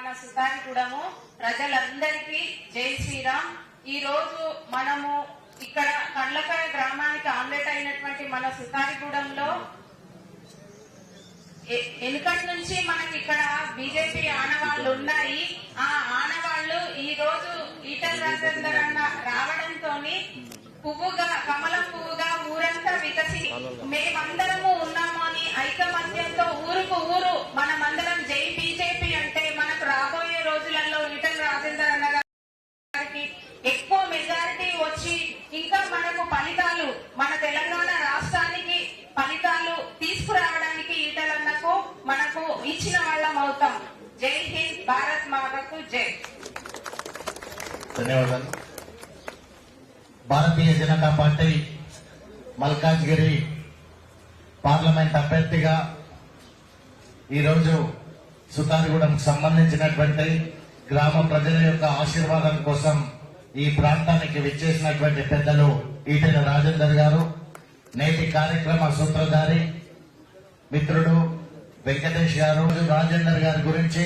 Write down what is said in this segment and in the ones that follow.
మన మన కూడాము ప్రజలందరికీ జై శ్రీరామ్. ఈ రోజు మనము ఇక్కడ కండ్లకాయ గ్రామానికి ఆమ్లెట్ అయినటువంటి మన సుతారిగూడెంలో ఎ- వెనుకటి నుంచి మనకి ఇక్కడ బీజేపీ ఆనవాళ్ళు ఉన్నాయి. ఆ ఆనవాళ్ళు ఈ రోజు ఈటల రాజేందర్ అన్న రావడంతో పువ్వుగా కమలం పువ్వుగా ఊరంతా వికసి మేమందరము ఉన్నాము అని ఐకమత్యంతో ఊరుకు ఊరు మనమందరం జై బీజేపీ అంటే మనకు రాబోయే రోజులలో ఈటల రాజేందర్ అన్న గారికి ఎక్కువ మెజారిటీ వచ్చి ఇంకా మనకు ఫలితాలు మన తెలంగాణ రాష్ట్రానికి ఫలితాలు తీసుకురావడానికి ఈటలన్నకు మనకు ఇచ్చిన వాళ్ళం అవుతాం జై హింద్ భారత్ మాతకు జై. ధన్యవాదాలు. భారతీయ జనతా పార్టీ మల్కాజ్గిరి పార్లమెంట్ అభ్యర్థిగా ఈరోజు సుతారిగూడెం సంబంధించినటువంటి గ్రామ ప్రజల యొక్క ఆశీర్వాదం కోసం ఈ ప్రాంతానికి విచ్చేసినటువంటి పెద్దలు ఈటెల రాజేందర్ గారు నేటి కార్యక్రమ సూత్రధారి మిత్రుడు వెంకటేష్ గారు రాజేందర్ గారి గురించి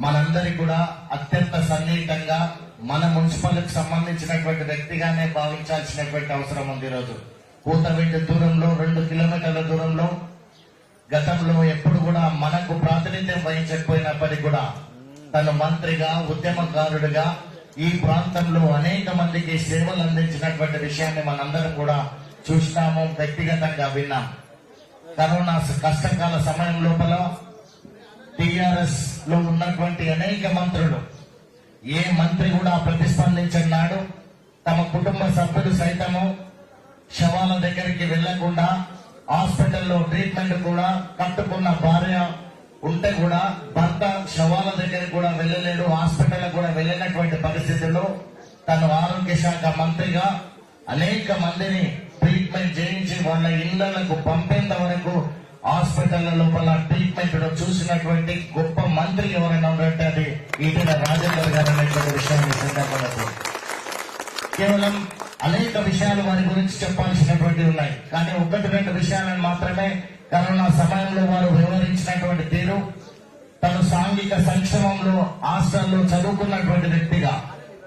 మనందరి కూడా అత్యంత సన్నిహితంగా మన మున్సిపల్కి సంబంధించినటువంటి వ్యక్తిగానే భావించాల్సినటువంటి అవసరం ఉంది ఈరోజు. కూతవెండి దూరంలో రెండు కిలోమీటర్ల దూరంలో గతంలో ఎప్పుడు కూడా మనకు ప్రాతినిధ్యం వహించకపోయినప్పటికీ కూడా తను మంత్రిగా ఉద్యమకారుడిగా ఈ ప్రాంతంలో అనేక మందికి సేవలు అందించినటువంటి విషయాన్ని మనందరం కూడా చూసినాము వ్యక్తిగతంగా విన్నాం. కరోనా కష్టకాల సమయం లోపల టిఆర్ఎస్లో ఉన్నటువంటి అనేక మంత్రులు ఏ మంత్రి కూడా ప్రతిస్పందించన్నాడు. తమ కుటుంబ సభ్యులు సైతము శవాల దగ్గరికి వెళ్ళకుండా హాస్పిటల్లో ట్రీట్మెంట్ కూడా కట్టుకున్న భార్య ఉంటే కూడా భర్త శవాల దగ్గరికి కూడా వెళ్ళలేడు హాస్పిటల్ కూడా వెళ్ళినటువంటి పరిస్థితుల్లో తను ఆరోగ్య శాఖ మంత్రిగా అనేక మందిని ట్రీట్మెంట్ చేయించి వాళ్ళ ఇళ్ళకు పంపేంత వరకు హాస్పిటల్ లోపల ట్రీట్మెంట్ చూసినటువంటి గొప్ప మంత్రి ఎవరైనా ఉన్నట్టు అది ఈటెల రాజేందర్ గారు అనేటువంటి విషయాన్ని సందర్భంలో కేవలం అనేక విషయాలు వారి గురించి చెప్పాల్సినటువంటి ఉన్నాయి. కానీ ఒకటి రెండు విషయాలను మాత్రమే కరోనా సమయంలో వారు వివరించినటువంటి తీరు. తను సాంఘిక సంక్షేమంలో హాస్టల్లో చదువుకున్నటువంటి వ్యక్తిగా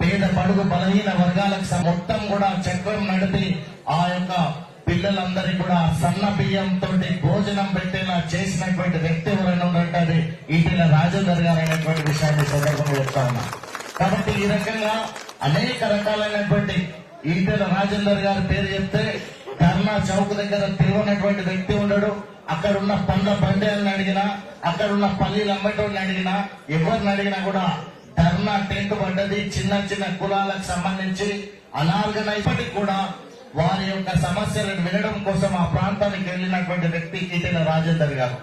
పేద పడుగు బలహీన వర్గాలకు మొత్తం కూడా చక్రం నడిపి ఆ యొక్క పిల్లలందరికీ కూడా సన్న బియ్యంతో భోజనం పెట్టేలా చేసినటువంటి వ్యక్తి ఎవరైనా ఉన్నట్టు ఈటీల రాజేందర్ గారు అయినటువంటి విషయాన్ని సందర్భంగా చెప్తా ఉన్నా. కాబట్టి ఈ రకంగా అనేక రకాలైనటువంటి ఈటెల రాజేందర్ గారి పేరు చెప్తే ధర్నా చౌక్ దగ్గర తిరుగునటువంటి వ్యక్తి ఉండడు. అక్కడ ఉన్న పండ్ల బండేళ్ళని అడిగినా అక్కడ ఉన్న పల్లీలు అమ్మటోళ్ళని అడిగినా ఎవరిని అడిగినా కూడా ధర్నా టెంట్ పడ్డది. చిన్న చిన్న కులాలకు సంబంధించి అనార్గనైపటికి కూడా వారి యొక్క సమస్యలను వినడం కోసం ఆ ప్రాంతానికి వెళ్ళినటువంటి వ్యక్తి ఈటెల రాజేందర్ గారు.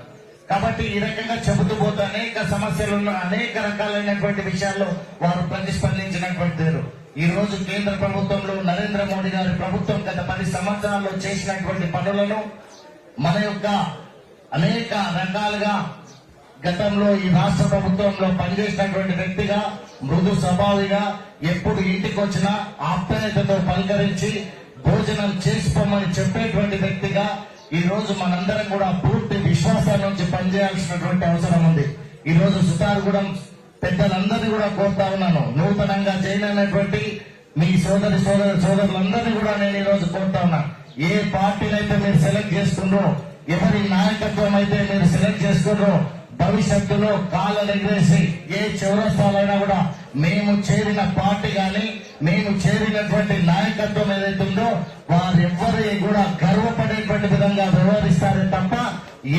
కాబట్టి ఈ రకంగా చెబుతూ పోతే అనేక సమస్యలు అనేక రకాలైనటువంటి విషయాల్లో వారు ప్రతిస్పందించినటువంటి ఈ రోజు కేంద్ర ప్రభుత్వంలో నరేంద్ర మోడీ గారి ప్రభుత్వం గత పది సంవత్సరాల్లో చేసినటువంటి పనులను మన యొక్క అనేక రకాలుగా గతంలో ఈ రాష్ట్ర ప్రభుత్వంలో పనిచేసినటువంటి వ్యక్తిగా మృదు స్వభావిగా ఎప్పుడు ఇంటికి వచ్చినా ఆప్యాయతతో పలకరించి భోజనం చేసుకోమని చెప్పేటువంటి వ్యక్తిగా ఈ రోజు మనందరం కూడా పూర్తి విశ్వాసం నుంచి పనిచేయాల్సినటువంటి అవసరం ఉంది. ఈ రోజు సుతారుగూడెం పెద్దలందరినీ కూడా కోరుతా ఉన్నాను. నూతనంగా చేయలేనటువంటి మీ సోదరి సోదర సోదరులందరినీ కూడా నేను ఈరోజు కోరుతా ఉన్నా. ఏ పార్టీనైతే మీరు సెలెక్ట్ చేసుకున్నారో ఎవరి నాయకత్వం అయితే మీరు సెలెక్ట్ చేసుకున్నారో భవిష్యత్తులో కాలం ఎగరేసి ఏ చౌరస్థాలైనా కూడా మేము చేరిన పార్టీ గాని మేము చేరినటువంటి నాయకత్వం ఏదైతే ఉందో వారెవ్వరి కూడా గర్వపడేటువంటి విధంగా వ్యవహరిస్తారే తప్ప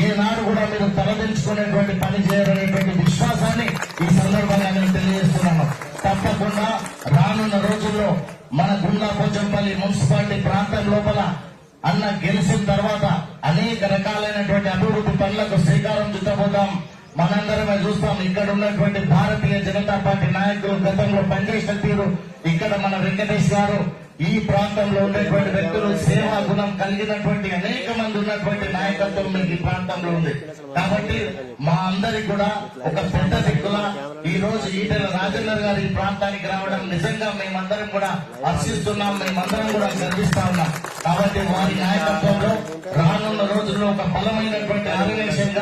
ఏనాడు కూడా మీరు తలదించుకునేటువంటి పని చేయాలనేటువంటి విశ్వాసాన్ని ఈ సందర్భంగా నేను తెలియజేస్తున్నాను. తప్పకుండా రానున్న రోజుల్లో మన గుండా పోచంపల్లి మున్సిపాలిటీ ప్రాంతం లోపల అన్న గెలిచిన తర్వాత అనేక రకాలైనటువంటి అభివృద్ధి పనులకు శ్రీకారం చుట్టబోతాం మనందరమే చూస్తాం ఇక్కడ ఉన్నటువంటి భారతీయ జనతా పార్టీ నాయకులు గతంలో పనిచేసిన తీరు. ఇక్కడ మన వెంకటేష్ గారు ఈ ప్రాంతంలో ఉండేటువంటి వ్యక్తులు సేవా గుణం కలిగినటువంటి అనేక మంది ఉన్నటువంటి నాయకత్వం మీకు ఈ ప్రాంతంలో ఉంది. కాబట్టి మా అందరికి కూడా ఒక పెద్ద దిక్కుల ఈ రోజు ఈటెల రాజేందర్ గారు ఈ ప్రాంతానికి రావడం నిజంగా మేమందరం కూడా హర్షిస్తున్నాం మేమందరం కూడా గర్విస్తా ఉన్నాం. కాబట్టి వారి నాయకత్వంలో రానున్న రోజుల్లో ఒక బలమైనటువంటి ఆర్గనైజేషన్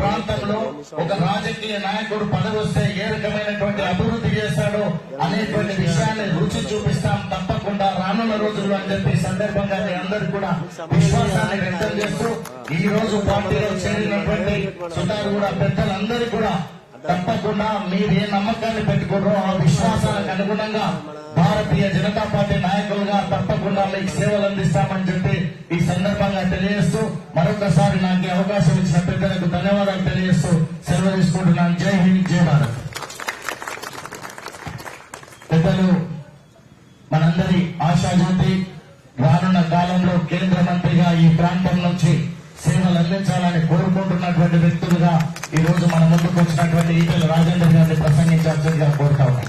ప్రాంతంలో ఒక రాజకీయ నాయకుడు పదవి వస్తే ఏ రకమైనటువంటి అభివృద్ధి చేస్తాడో అనేటువంటి విషయాన్ని రుచి చూపిస్తాం తప్పకుండా రానున్న రోజుల్లో అని చెప్పి సందర్భంగా మీ అందరూ కూడా విశ్వాసాన్ని వ్యక్తం చేస్తూ ఈ రోజు పార్టీలో చేరినటువంటి సుతారు కూడా పెద్దలందరూ కూడా తప్పకుండా మీరు ఏ నమ్మకాన్ని పెట్టుకున్నారో ఆ విశ్వాసాలకు అనుగుణంగా భారతీయ జనతా పార్టీ నాయకులుగా తప్పకుండా మీకు సేవలు అందిస్తామని చెప్పి ఈ సందర్భంగా తెలియజేస్తూ మరొకసారి నాకు అవకాశం ఇచ్చిన పెద్దలకు ధన్యవాదాలు తెలియజేస్తూ సెలవు తీసుకుంటున్నాను. జై హింద్ జై భారత్. పెద్దలు మనందరి ఆశాజ్యోతి రానున్న కాలంలో కేంద్ర మంత్రిగా ఈ ప్రాంతం నుంచి సేవలు అందించాలని కోరుకుంటున్నటువంటి వ్యక్తులుగా ఈ రోజు మన ముందుకు వచ్చినటువంటి ఈటల రాజేందర్ గారిని ప్రసంగించాల్సిందిగా కోరుతా ఉన్నాం.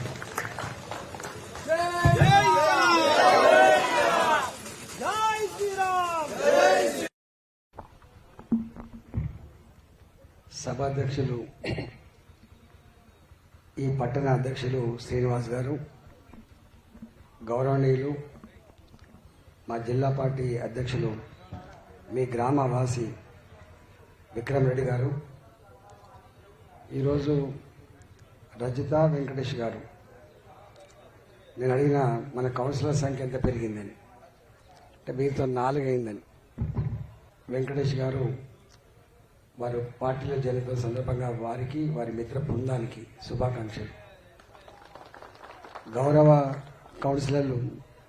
సభాధ్యక్షులు ఈ పట్టణ అధ్యక్షులు శ్రీనివాస్ గారు గౌరవనీయులు మా జిల్లా పార్టీ అధ్యక్షులు మీ గ్రామవాసి విక్రమ్ రెడ్డి గారు ఈరోజు రజిత వెంకటేష్ గారు. నేను అడిగిన మన కౌన్సిలర్ సంఖ్య ఎంత పెరిగిందని అంటే మీతో నాలుగు అయిందని వెంకటేష్ గారు వారు పార్టీలో జరిగిన సందర్భంగా వారికి వారి మిత్ర బృందానికి శుభాకాంక్షలు. గౌరవ కౌన్సిలర్లు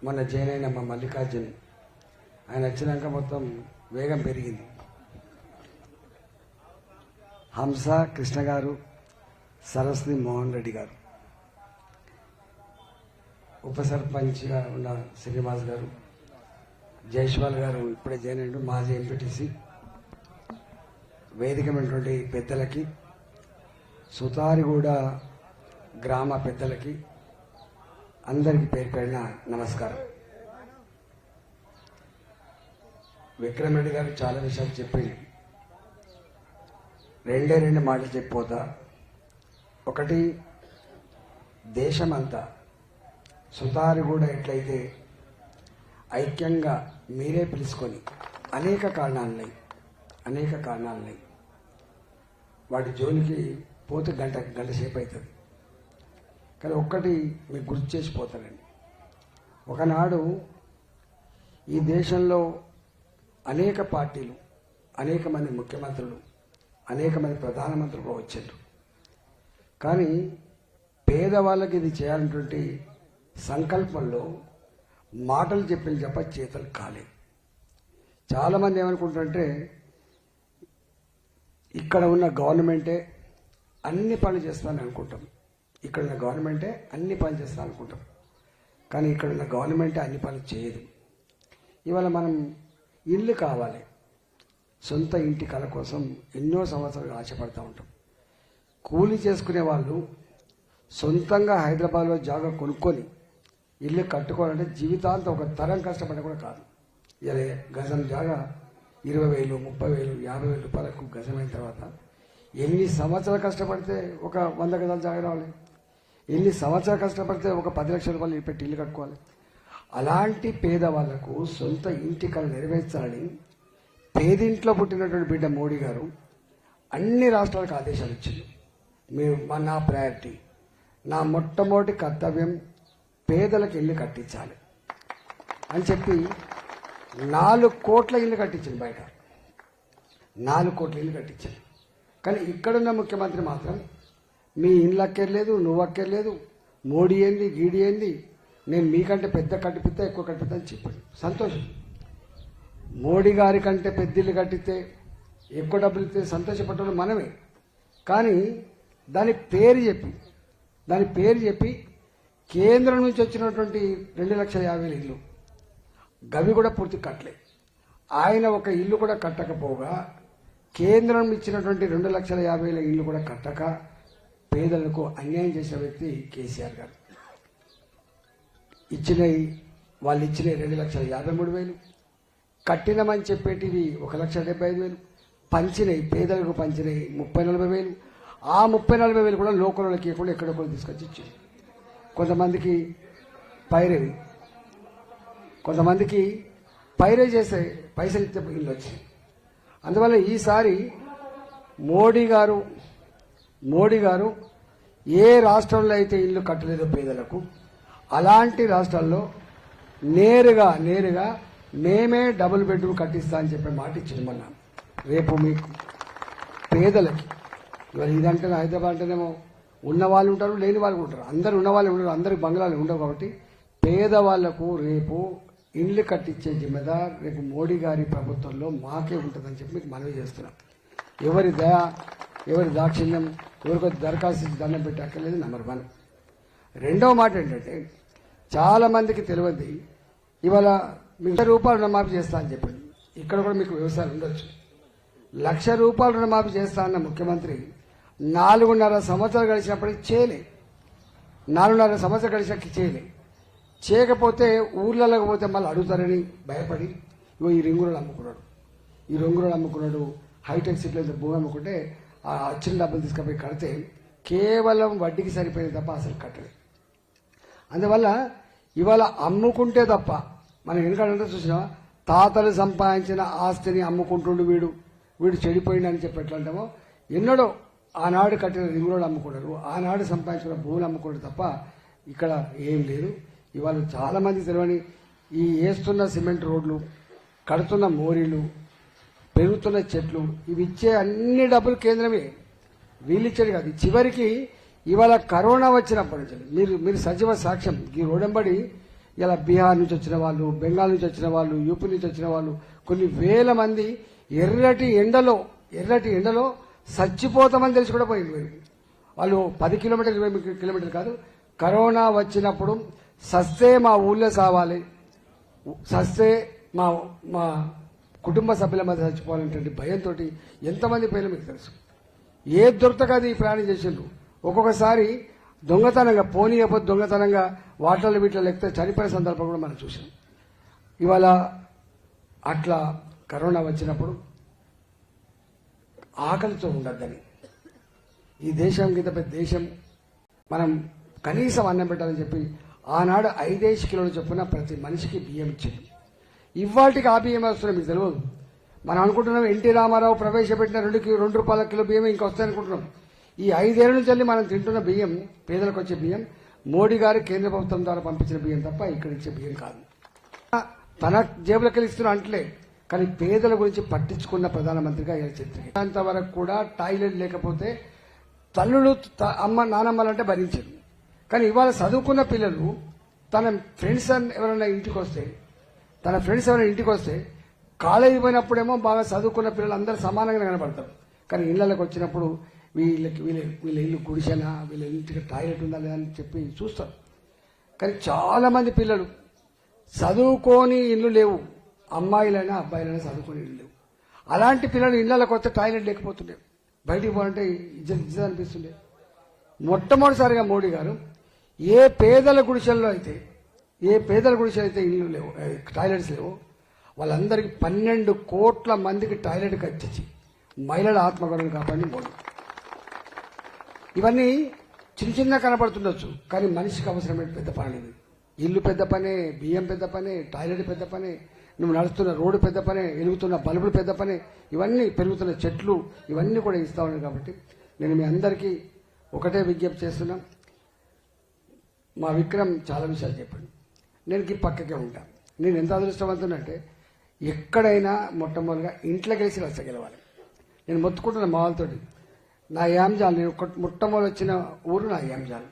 మన జైనైన మా మల్లికార్జున్ ఆయన వచ్చినాక మొత్తం వేగం పెరిగింది. హంస కృష్ణ గారు సరస్వతి మోహన్ రెడ్డి గారు ఉప సర్పంచ్గా ఉన్న శ్రీనివాస్ గారు జైష్వాల్ గారు ఇప్పుడే జాయిన్ మాజీ ఎంపీటీసీ వేదికమైనటువంటి పెద్దలకి సుతారిగూడ గ్రామ పెద్దలకి అందరికి పేరు పేరిన నమస్కారం. విక్రమ్ రెడ్డి గారు చాలా విషయాలు చెప్పి రెండే రెండు మాటలు చెప్పిపోతా. ఒకటి దేశమంతా సుతారిగూడ ఎట్లయితే ఐక్యంగా మీరే పిలుచుకొని అనేక కారణాలున్నాయి అనేక కారణాలున్నాయి వాటి జోలికి పోతే గంట గంట సేపు అవుతుంది కానీ ఒక్కటి మీకు గుర్తు చేసిపోతానండి ఒకనాడు ఈ దేశంలో అనేక పార్టీలు అనేక మంది ముఖ్యమంత్రులు అనేక మంది ప్రధానమంత్రులు కూడా వచ్చారు. కానీ పేదవాళ్ళకి ఇది చేయాలన్నటువంటి సంకల్పంలో మాటలు చెప్పింది తప్ప చేతలు కాలేదు. చాలామంది ఏమనుకుంటారంటే ఇక్కడ ఉన్న గవర్నమెంటే అన్ని పనులు చేస్తానని అనుకుంటాం. ఇక్కడ ఉన్న గవర్నమెంటే అన్ని పనులు చేస్తాను అనుకుంటాం. కానీ ఇక్కడ ఉన్న గవర్నమెంటే అన్ని పనులు చేయదు. ఇవాళ మనం ఇల్లు కావాలి. సొంత ఇంటి కళ కోసం ఎన్నో సంవత్సరాలు ఆశపడుతూ ఉంటాం. కూలి చేసుకునే వాళ్ళు సొంతంగా హైదరాబాద్లో జాగా కొనుక్కొని ఇల్లు కట్టుకోవాలంటే జీవితాంతం ఒక తరం కష్టపడే కూడా కాదు. ఇలా గజం జాగా ఇరవై వేలు ముప్పై వేలు యాభై వేలు రూపాయలకు గజమైన తర్వాత ఎన్ని సంవత్సరాలు కష్టపడితే ఒక వంద గజాలు జాగా రావాలి? ఎన్ని సంవత్సరాలు కష్టపడితే ఒక పది లక్షల రూపాయలు పెట్టి ఇల్లు కట్టుకోవాలి? అలాంటి పేదవాళ్ళకు సొంత ఇంటి కళ నెరవేర్చాలని పేదింట్లో పుట్టినటువంటి బిడ్డ మోడీ గారు అన్ని రాష్ట్రాలకు ఆదేశాలు ఇచ్చింది. మీరు మా నా ప్రయారిటీ నా మొట్టమొదటి కర్తవ్యం పేదలకు ఇల్లు కట్టించాలి అని చెప్పి నాలుగు కోట్ల ఇల్లు కట్టించింది బయట. నాలుగు కోట్ల ఇల్లు కట్టించింది. కానీ ఇక్కడున్న ముఖ్యమంత్రి మాత్రం మీ ఇల్లు అక్కర్లేదు నువ్వు అక్కర్లేదు మోడీ ఏంది గీడి ఏంది నేను మీకంటే పెద్ద కట్టిపిస్తా ఎక్కువ కట్టిపిస్తా అని చెప్పాడు. సంతోషం. మోడీ గారి కంటే పెద్ద ఇల్లు కట్టితే ఎక్కువ డబ్బులు ఇస్తే సంతోషపడ్డాడు మనమే. కానీ దాని పేరు చెప్పి దాని పేరు చెప్పి కేంద్రం నుంచి వచ్చినటువంటి రెండు లక్షల యాభై ఇల్లు గవి కూడా పూర్తి కట్టలే ఆయన ఒక ఇల్లు కూడా కట్టకపోగా కేంద్రం ఇచ్చినటువంటి రెండు లక్షల యాభై వేల ఇల్లు కూడా కట్టక పేదలకు అన్యాయం చేసిన వ్యక్తి కేసీఆర్ గారు. ఇచ్చినవి వాళ్ళు ఇచ్చినవి రెండు లక్షల యాభై మూడు వేలు కట్టినమని చెప్పేటివి ఒక లక్ష డెబ్బై ఐదు వేలు పంచినవి పేదలకు పంచినవి ముప్పై నలభై వేలు. ఆ ముప్పై నలభై వేలు కూడా లోకల్లోకి ఇవ్వకుండా ఎక్కడొక్కడ తీసుకొచ్చి ఇచ్చింది. కొంతమందికి పైరవి కొంతమందికి పైరే చేసే పైసలు ఇచ్చే ఇల్లు వచ్చాయి. అందువల్ల ఈసారి మోడీ గారు మోడీ గారు ఏ రాష్ట్రంలో అయితే ఇల్లు కట్టలేదో పేదలకు అలాంటి రాష్ట్రాల్లో నేరుగా నేరుగా మేమే డబుల్ బెడ్రూమ్ కట్టిస్తా అని చెప్పే మాట ఇచ్చింది మొన్న. రేపు మీకు పేదలకి. ఇవాళ ఇదంటే హైదరాబాద్ అంటేనేమో ఉన్న వాళ్ళు ఉంటారు లేని వాళ్ళు ఉంటారు. అందరు ఉన్న వాళ్ళు ఉండరు అందరికి బంగ్లాలు ఉండవు కాబట్టి పేదవాళ్ళకు రేపు ఇండ్లు కట్టించే జిమ్మెదార్ రేపు మోడీ గారి ప్రభుత్వంలో మాకే ఉంటుందని చెప్పి మీకు మనవి చేస్తున్నాం. ఎవరి దయ ఎవరి దాక్షిణ్యం ఎవరికో దరఖాస్తు దండం పెట్టక్కర్లేదు నెంబర్ వన్. రెండవ మాట ఏంటంటే చాలా మందికి తెలియదు ఇవాళ మీకు లక్ష రూపాయలు రుణమాఫీ చేస్తా అని చెప్పింది ఇక్కడ కూడా మీకు వ్యవసాయం ఉండొచ్చు. లక్ష రూపాయలు రుణమాఫీ చేస్తా అన్న ముఖ్యమంత్రి నాలుగున్నర సంవత్సరాలు గడిచినప్పటికీ చేయలే. నాలుగున్నర సంవత్సరాలు గడిచాక చేయలే. చేయకపోతే ఊర్లలోకి పోతే మళ్ళీ అడుగుతారని భయపడి ఇగో ఈ రింగులు అమ్ముకున్నాడు. ఈ రంగులు అమ్ముకున్నాడు హైటెక్ సిటీలో భూమి అమ్ముకుంటే ఆ వచ్చిన డబ్బులు తీసుకుపోయి కడితే కేవలం వడ్డీకి సరిపోయింది తప్ప అసలు కట్టలేదు. అందువల్ల ఇవాళ అమ్ముకుంటే తప్ప మనం ఎందుకంటే చూసినా తాతలు సంపాదించిన ఆస్తిని అమ్ముకుంటుండు వీడు. వీడు చెడిపోయిండు అని చెప్పి ఎట్లా అంటామో ఎన్నడో ఆనాడు కట్టిన రింగులు అమ్ముకున్నారు. ఆనాడు సంపాదించిన భూములు అమ్ముకున్నారు తప్ప ఇక్కడ ఏం లేదు. ఇవాళ చాలా మంది తెలియని ఈ వేస్తున్న సిమెంట్ రోడ్లు కడుతున్న మోరీలు పెరుగుతున్న చెట్లు ఇవి ఇచ్చే అన్ని డబ్బులు కేంద్రమే. వీళ్ళు కాదు. చివరికి ఇవాళ కరోనా వచ్చినప్పటి నుంచి మీరు మీరు సజీవ సాక్ష్యం ఈ రోడంబడి ఇలా బీహార్ నుంచి వచ్చిన వాళ్ళు బెంగాల్ నుంచి వచ్చిన వాళ్ళు యూపీ నుంచి వచ్చిన వాళ్ళు కొన్ని వేల మంది ఎర్రటి ఎండలో ఎర్రటి ఎండలో చచ్చిపోతామని తెలిసి కూడా పోయింది. వాళ్ళు పది కిలోమీటర్లు ఇరవై కిలోమీటర్లు కాదు కరోనా వచ్చినప్పుడు సస్తే మా ఊళ్ళో సావాలి. సస్తే మా మా కుటుంబ సభ్యుల మధ్య చచ్చిపోవాలనేటువంటి భయంతో ఎంతమంది పేర్లు మీకు తెలుసు? ఏ దొరకదు ఈ ప్రయాణం చేసిండ్రు? ఒక్కొక్కసారి దొంగతనంగా పోనీయకపోతే దొంగతనంగా వాటర్లు వీటిలో ఎక్కితే చనిపోయే సందర్భం కూడా మనం చూసాం ఇవాళ అట్లా కరోనా వచ్చినప్పుడు ఆకలితో ఉండద్దని. ఈ దేశం కింద దేశం మనం కనీసం అన్నం పెట్టాలని చెప్పి ఆనాడు ఐదేసి కిలోలు చొప్పున ప్రతి మనిషికి బియ్యం ఇచ్చింది ఇవాటికి ఆ బియ్యం వస్తున్నాయి మీకు తెలియదు మనం అనుకుంటున్నాం ఎన్టీ రామారావు ప్రవేశపెట్టిన రెండు కి- రెండు రూపాయల కిలో బియ్యం ఇంకా వస్తాయనుకుంటున్నాం. ఈ ఐదేళ్ళ నుంచి వెళ్ళి మనం తింటున్న బియ్యం పేదలకు వచ్చే బియ్యం మోడీ గారు కేంద్ర ప్రభుత్వం ద్వారా పంపించిన బియ్యం తప్ప ఇక్కడ ఇచ్చే బియ్యం కాదు. తన జేబులకు ఇస్తున్న అంటలే కానీ పేదల గురించి పట్టించుకున్న ప్రధానమంత్రిగా ఇలా చరిత్ర. వరకు కూడా టాయిలెట్ లేకపోతే తల్లులు త- అమ్మ నానమ్మలంటే భరించారు. కానీ ఇవాళ చదువుకున్న పిల్లలు తన ఫ్రెండ్స్ ఎవరైనా ఇంటికి వస్తే తన ఫ్రెండ్స్ ఎవరైనా ఇంటికి వస్తే కాలేజీ పోయినప్పుడేమో బాగా చదువుకున్న పిల్లలు అందరూ సమానంగా కనబడతారు కానీ ఇళ్ళకి వచ్చినప్పుడు వీళ్ళకి వీళ్ళ వీళ్ళ ఇల్లు గుడిసెనా వీళ్ళ ఇంటికి టాయిలెట్ ఉందా లేదా అని చెప్పి చూస్తారు. కానీ చాలామంది పిల్లలు చదువుకొని ఇల్లు లేవు. అమ్మాయిలైనా అబ్బాయిలైనా చదువుకొని ఇల్లు లేవు. అలాంటి పిల్లలు ఇళ్ళకి వస్తే టాయిలెట్ లేకపోతుండే. బయటికి పోవాలంటే ఇజ్జ ఇజ్జ అనిపిస్తుండే. మొట్టమొదటిసారిగా మోడీ గారు ఏ పేదల గుడిసెల్లో అయితే ఏ పేదల గుడిసెలు అయితే ఇల్లు లేవు టాయిలెట్స్ లేవు వాళ్ళందరికీ పన్నెండు కోట్ల మందికి టాయిలెట్ కట్టించి మహిళల ఆత్మగౌరవం కాపాడి పోదు ఇవన్నీ చిన్న చిన్న కనపడుతుండొచ్చు కానీ మనిషికి అవసరమైన పెద్ద పని ఇది ఇల్లు పెద్ద పనే బియ్యం పెద్ద పనే టాయిలెట్ పెద్ద పనే నువ్వు నడుస్తున్న రోడ్డు పెద్ద పనే వెలుగుతున్న బల్బులు పెద్ద పనే ఇవన్నీ పెరుగుతున్న చెట్లు ఇవన్నీ కూడా ఇస్తా ఉన్నాయి కాబట్టి నేను మీ అందరికీ ఒకటే విజ్ఞప్తి చేస్తున్నాం. మా విక్రమ్ చాలా విషయాలు చెప్పాడు. నేను ఈ పక్కకే ఉంటా. నేను ఎంత అదృష్టవంతునంటే ఎక్కడైనా మొట్టమొదటిగా ఇంట్లోకి వెళ్ళి రచ్చ గెలవాలి. నేను మొత్తుకుంటున్న మా వాళ్ళతోటి నా యాంజాల్ నేను మొట్టమొదటి వచ్చిన ఊరు నా యాంజాల్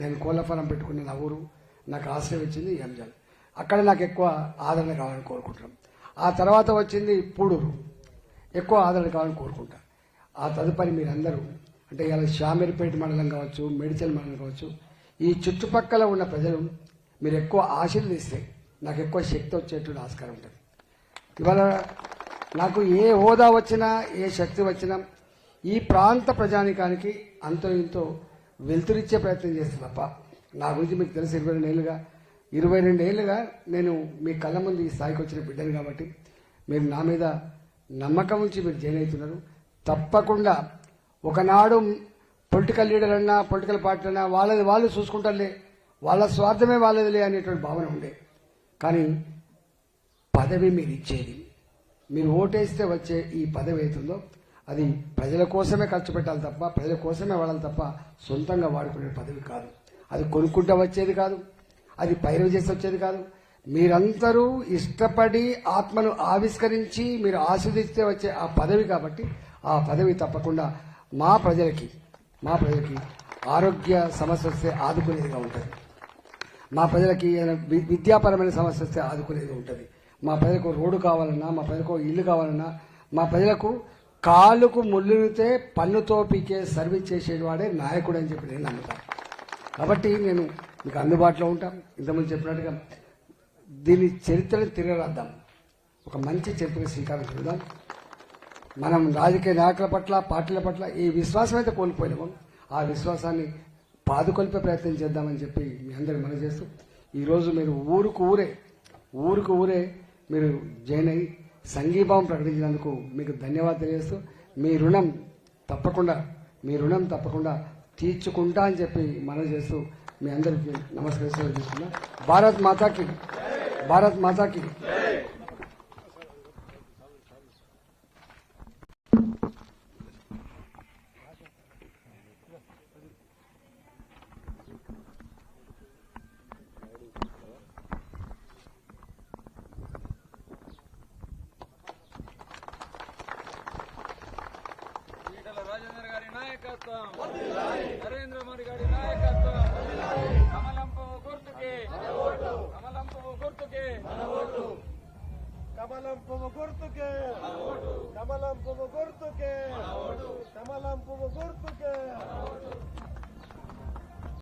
నేను కోళ్ళఫలం పెట్టుకున్న నా ఊరు నాకు ఆశ్రయం ఇచ్చింది యాంజాల్ అక్కడ నాకు ఎక్కువ ఆదరణ కావాలని కోరుకుంటున్నాం. ఆ తర్వాత వచ్చింది పూడూరు. ఎక్కువ ఆదరణ కావాలని కోరుకుంటాను ఆ తదుపరి మీరందరూ అంటే ఇలా షామీర్పేట మండలం కావచ్చు మేడిచల్ మండలం కావచ్చు ఈ చుట్టుపక్కల ఉన్న ప్రజలు మీరు ఎక్కువ ఆశీర్వదిస్తే నాకు ఎక్కువ శక్తి వచ్చేటువంటి ఆస్కారం ఉంటుంది. ఇవాళ నాకు ఏ హోదా వచ్చినా ఏ శక్తి వచ్చినా ఈ ప్రాంత ప్రజానికానికి అంతో ఇంతో వెలుతురిచ్చే ప్రయత్నం చేస్తాను తప్ప నా గురించి మీకు తెలిసి ఇరవై రెండు ఏళ్ళుగా. ఇరవై రెండు ఏళ్ళుగా నేను మీ కళ్ళ ముందు ఈ స్థాయికి వచ్చిన బిడ్డను కాబట్టి మీరు నా మీద నమ్మకం ఉంచి మీరు జాయిన్ అవుతున్నారు తప్పకుండా ఒకనాడు పొలిటికల్ లీడర్ అన్నా పొలిటికల్ పార్టీ అన్నా వాళ్ళది వాళ్ళు చూసుకుంటారులే. వాళ్ళ స్వార్థమే వాళ్ళదిలే అనేటువంటి భావన ఉండే. కానీ పదవి మీరు ఇచ్చేది మీరు ఓటేస్తే వచ్చే ఈ పదవి అవుతుందో అది ప్రజల కోసమే ఖర్చు పెట్టాలి తప్ప ప్రజల కోసమే వాడాలి తప్ప సొంతంగా వాడుకునే పదవి కాదు. అది కొనుక్కుంటా వచ్చేది కాదు అది పైరవి చేసి వచ్చేది కాదు. మీరందరూ ఇష్టపడి ఆత్మను ఆవిష్కరించి మీరు ఆస్వాదిస్తే వచ్చే ఆ పదవి కాబట్టి ఆ పదవి తప్పకుండా మా ప్రజలకి మా ప్రజలకి ఆరోగ్య సమస్య వస్తే ఆదుకునేదిగా ఉంటుంది. మా ప్రజలకి విద్యాపరమైన సమస్య వస్తే ఆదుకునేది ఉంటుంది. మా ప్రజలకు రోడ్డు కావాలన్నా మా ప్రజలకు ఇల్లు కావాలన్నా మా ప్రజలకు కాలుకు ముళ్ళునితే పన్నుతో పీకే సర్వీస్ చేసేవాడే నాయకుడు అని చెప్పి నేను నమ్ముతాను కాబట్టి నేను మీకు అందుబాటులో ఉంటాం. ఇంతకుముందు చెప్పినట్టుగా దీని చరిత్రను తిరగరాద్దాం. ఒక మంచి చరిత్ర శ్రీకారం చూద్దాం. మనం రాజకీయ నాయకుల పట్ల పార్టీల పట్ల ఈ విశ్వాసం అయితే కోల్పోయినాము ఆ విశ్వాసాన్ని పాదుకొల్పే ప్రయత్నం చేద్దామని చెప్పి మీ అందరి మనం చేస్తూ ఈరోజు మీరు ఊరుకు ఊరే ఊరుకు ఊరే మీరు జాయిన్ అయ్యి సంఘీభావం ప్రకటించినందుకు మీకు ధన్యవాదాలు తెలియజేస్తూ మీ రుణం తప్పకుండా మీ రుణం తప్పకుండా తీర్చుకుంటా అని చెప్పి మనం చేస్తూ మీ అందరికీ నమస్కరిస్తూ భారత్ మాతాకి భారత్ మాతాకి.